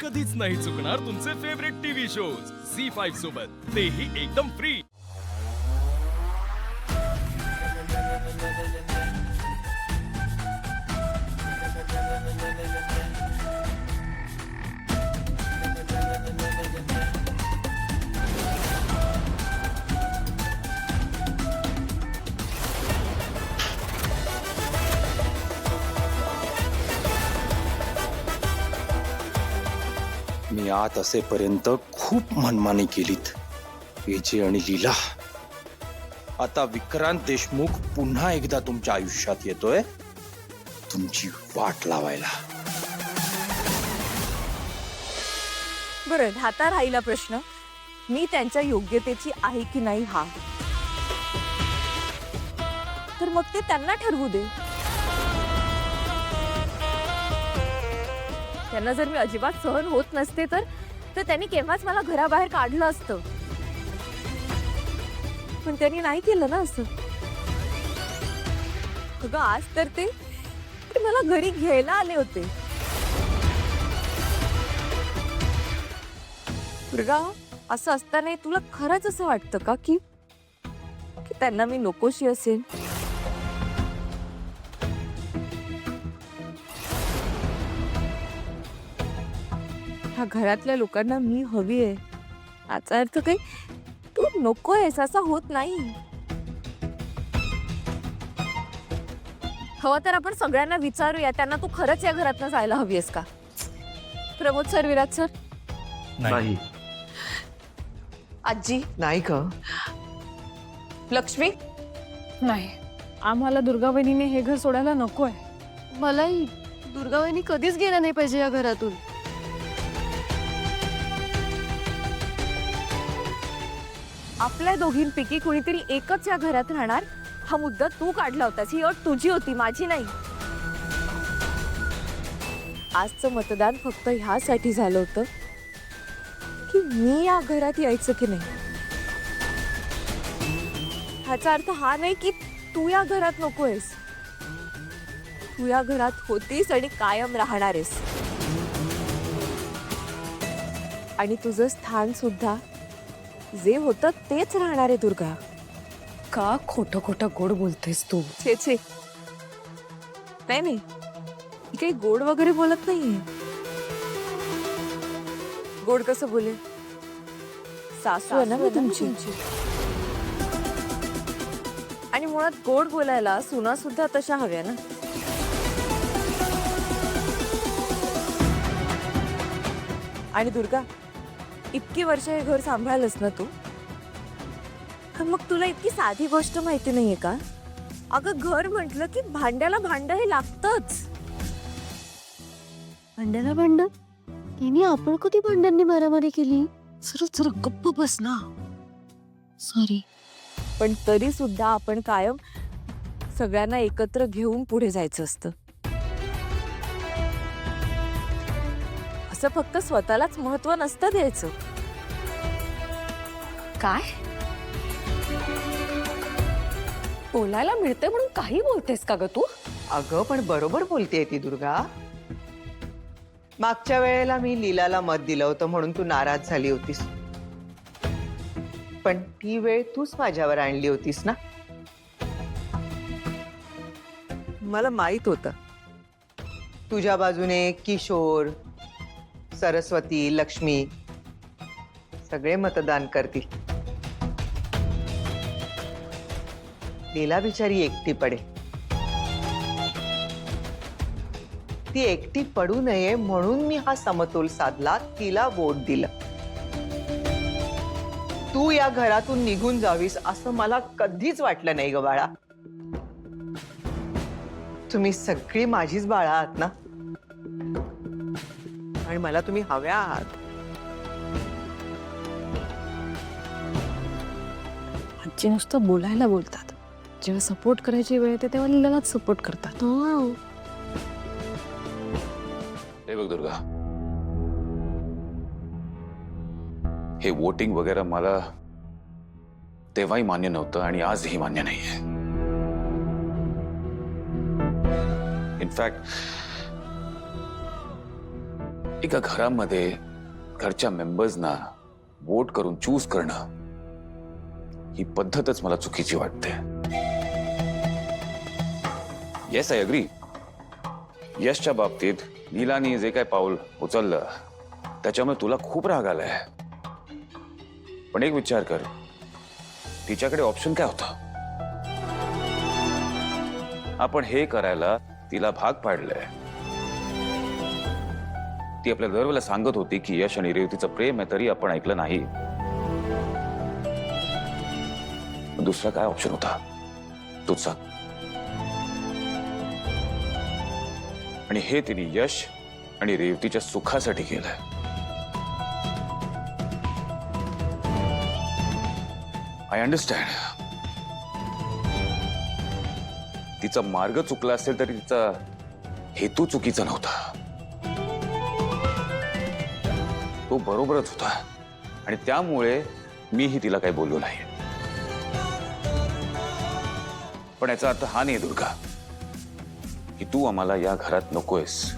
कधीच नाही चुकणार तुमचे favourite TV shows Zee five सोबत. तेही एकदम फ्री रात असेपर्यंत खूप मनमानी केलीत. विजय आणि लीला. आता विक्रांत देशमुख पुन्हा एकदा तुमच्या आयुष्यात येतोय. तुमची वाट लावायला. बरं आता राहिला प्रश्न. मी त्यांच्या योग्यतेची आहे की नाही हा. तर मग ते त्यांना ठरवू दे. त्यांना जर मी अजिबात सहन होत नसते तर तर त्यांनी केव्हाच मला घराबाहेर काढलं असतं. पण त्यांनी नाही केलं ना असं. अगं आज तर ते मला घरी घ्यायला आले होते. दुर्गा असं असताना तुला खरंच असं वाटतं का की की त्यांना मी नकोशी असेल ह्या घरातल्या लोकांना मी हवी आहे. याचा अर्थ काही तू नको आहेस असा होत नाही. हवं तर आपण सगळ्यांना विचारूया त्यांना तू खरंच या घरातनं जायला हवी आहेस का? Pramod sir Viraj sir. नाही. आजी? नाही ग लक्ष्मी? नाही. आम्हाला दुर्गा वहिनीने हे घर सोडायला नको आहे. मलाही दुर्गाबाईंनी कधीच गेल्या नाही पाहिजे या घरातून. आपल्या दोघींपैकी कुणीतरी एकच या घरात राहणार. हा मुद्दा तू काढला होतास. ही अट तुझी होती माझी नाही. आजचं मतदान फक्त ह्यासाठी झालं होतं की मी या घरात यायचं की नाही. ह्याचा अर्थ हा नाही की तू या घरात नकोयस तू या घरात होतीस आणि कायम राहणार आहेस. आणि तुझं स्थान सुद्धा जे होतं तेच राहणार आहे दुर्गा. का खोटं खोटं गोड बोलतेस तू? छे छे. नाही नाही. मी काही गोड वगैरे बोलत नाहीये. गोड कसं बोले सासू आहे ना मी तुमची. आणि मुळात गोड बोलायला सुना सुद्धा तशा हव्या ना? आणि दुर्गा इतकी वर्ष हे घर सांभाळलंस ना तू? मग तुला इतकी साधी गोष्ट माहिती नाहीये का? अगं घर म्हटलं की भांड्याला भांड हे लागतच. भांड्याला भांड? तिने आपण कधी भांड्यांनी मारामारी केली? जरा जरा गप्प बस ना. सॉरी पण तरी सुद्धा आपण कायम सगळ्यांना एकत्र घेऊन पुढे जायचं असतं. असं फक्त स्वतःलाच महत्त्व नसतं द्यायचं. काय? बोलायला मिळते म्हणून काही बोलतेस का ग तू? अगं पण बरोबर बोलतेय ती दुर्गा. मागच्या वेळेला मी लीलाला मत दिलं होतं म्हणून तू नाराज झाली होतीस. पण ती वेळ तूच माझ्यावर आणली होतीस ना? मला माहीत होतं. तुझ्या बाजूने किशोर सरस्वती लक्ष्मी सगळे मतदान करतील. लीला बिचारी एकटी पडेल. ती एकटी पडू नये म्हणून मी हा समतोल साधला तिला वोट दिलं. तू या घरातून निघून जावीस असं मला कधीच वाटलं नाही ग बाळा. तुम्ही सगळी माझीच बाळा आहात ना? आणि मला तुम्ही हव्या आहात. आजी नुसतं बोलायला बोलतात. जेव्हा सपोर्ट करायची वेळ येते तेव्हा लिलालाच सपोर्ट करतात. हो. हे बघ दुर्गा. हे वोटिंग वगैरे मला तेव्हाही मान्य नव्हतं आणि आजही मान्य नाहीये. इनफॅक्ट एका घरामध्ये घरच्या मेंबर्सना वोट करून चूज करणं ही पद्धतच मला चुकीची वाटते. येस आय अग्री यशच्या बाबतीत नीलानी जे काय पाऊल उचललं त्याच्यामुळे तुला खूप राग आलाय. पण एक विचार कर तिच्याकडे ऑप्शन काय होता? आपण हे करायला तिला भाग पाडलंय. ती आपल्या दरवेळेला सांगत होती की यश आणि रेवतीचं प्रेम आहे तरी आपण ऐकलं नाही. दुसरा काय ऑप्शन होता? तूच सांग. आणि हे तिने यश आणि रेवतीच्या सुखासाठी केलंय. आय अंडरस्टँड तिचा मार्ग चुकला असेल तरी तिचा हेतू चुकीचा नव्हता. तो बरोबरच होता. आणि त्यामुळे मीही तिला काही बोललो नाही. पण याचा अर्थ हा नाही दुर्गा की तू आम्हाला या घरात नकोयस.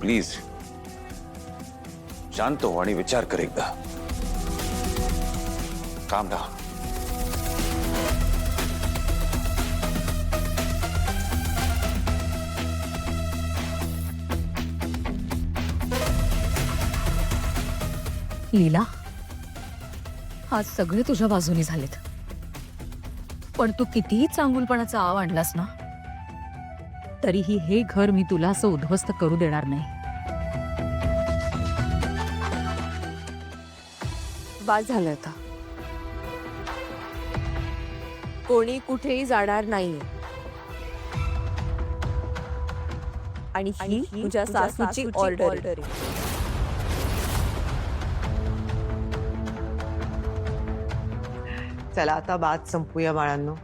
प्लीज शांत हो आणि विचार कर एकदा. काम डाऊन लीला? आज सगळे तुझ्या बाजूनी झालेत. पण तू कितीही चांगुलपणाचा आव आणलास ना तरीही हे घर मी तुला असं उद्ध्वस्त करू देणार नाही. झालं आता. कोणी कुठेही जाणार नाहीये. आणि ही तुझ्या सासूची ऑर्डर आहे. चला आता बाद संपूया बाळांनो.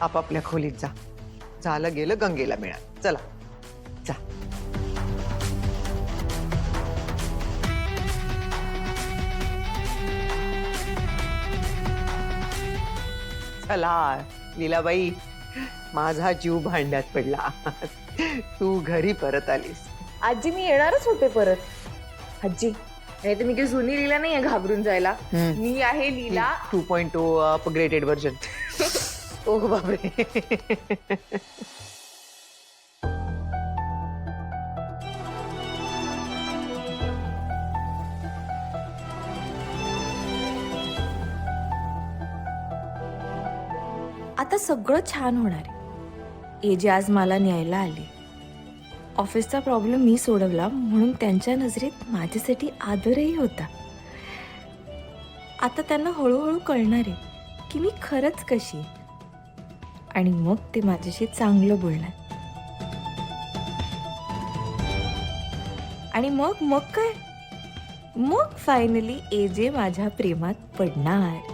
आपापल्या खोलीत जा. झालं गेलं गंगेला मिळा. चला. जा. चला लीलाबाई माझा जीव भांड्यात पडला. तू घरी परत आलीस. आजी मी येणारच होते परत. आजी नाही तर मी काही जुनी लीला नाहीये घाबरून जायला. मी आहे Leela two point O upgraded version ओ बापरे. आता सगळं छान होणार आहे. ए जे आज मला न्यायला आले. ऑफिसचा प्रॉब्लेम मी सोडवला म्हणून त्यांच्या नजरेत माझ्यासाठी आदरही होता. आता त्यांना हळूहळू कळणार आहे की मी खरंच कशी आणि मग ते माझ्याशी चांगलं बोलणार. आणि मग मग काय? मग फायनली ए जे माझ्या प्रेमात पडणार.